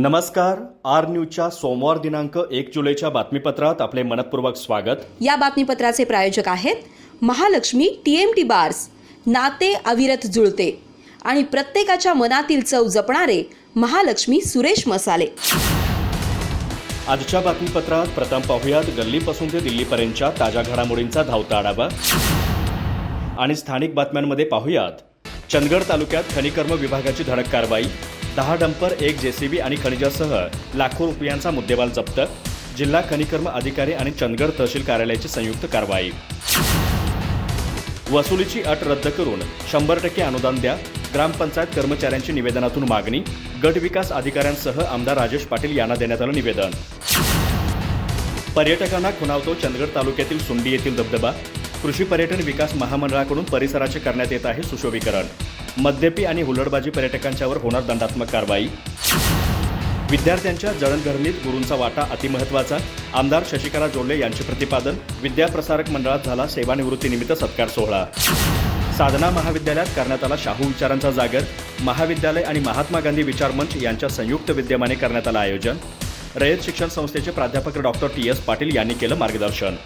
नमस्कार आर न्यूजच्या सोमवार दिनांक एक जुलैच्या बातमीपत्रात आपले मनपूर्वक स्वागत. या बातमीपत्राचे प्रायोजक आहेत Mahalakshmi T M T bars नाते अविरत जुळते आणि प्रत्येकाच्या मनातील चव जपणारे महालक्ष्मी सुरेश मसाले. आजच्या बातमीपत्रात प्रथम पाहुयात गल्लीपासून ते दिल्लीपर्यंतच्या ताज्या घडामोडींचा धावता आढावा. आणि स्थानिक बातम्यांमध्ये पाहुयात चंदगड तालुक्यात खनिकर्म विभागाची धडक कारवाई दहा डंपर एक जेसीबी आणि खनिजासह लाखो रुपयांचा मुद्देमाल जप्त जिल्हा खनिकर्म अधिकारी आणि चंदगड तहसील कार्यालयाची संयुक्त कारवाई. वसुलीची अट रद्द करून शंभर टक्के अनुदान द्या ग्रामपंचायत कर्मचाऱ्यांची निवेदनातून मागणी गट विकास अधिकाऱ्यांसह आमदार राजेश पाटील यांना देण्यात आलं निवेदन. पर्यटकांना खुणावतो चंदगड तालुक्यातील सुंडी येथील धबधबा. कृषी पर्यटन विकास महामंडळाकडून परिसराचे करण्यात येत आहे सुशोभीकरण. मद्यपी आणि हुलडबाजी पर्यटकांच्यावर होणार दंडात्मक कारवाई. विद्यार्थ्यांच्या जडणघरणीत गुरूंचा वाटा अतिमहत्वाचा. आमदार शशिकला जोडले यांचे प्रतिपादन. विद्याप्रसारक मंडळात झाला सेवानिवृत्तीनिमित्त सत्कार सोहळा. साधना महाविद्यालयात करण्यात आला शाहू विचारांचा जागर. महाविद्यालय आणि महात्मा गांधी विचार मंच यांच्या संयुक्त विद्यमाने करण्यात आलं आयोजन. रयत शिक्षण संस्थेचे प्राध्यापक डॉक्टर टी एस पाटील यांनी केलं मार्गदर्शन.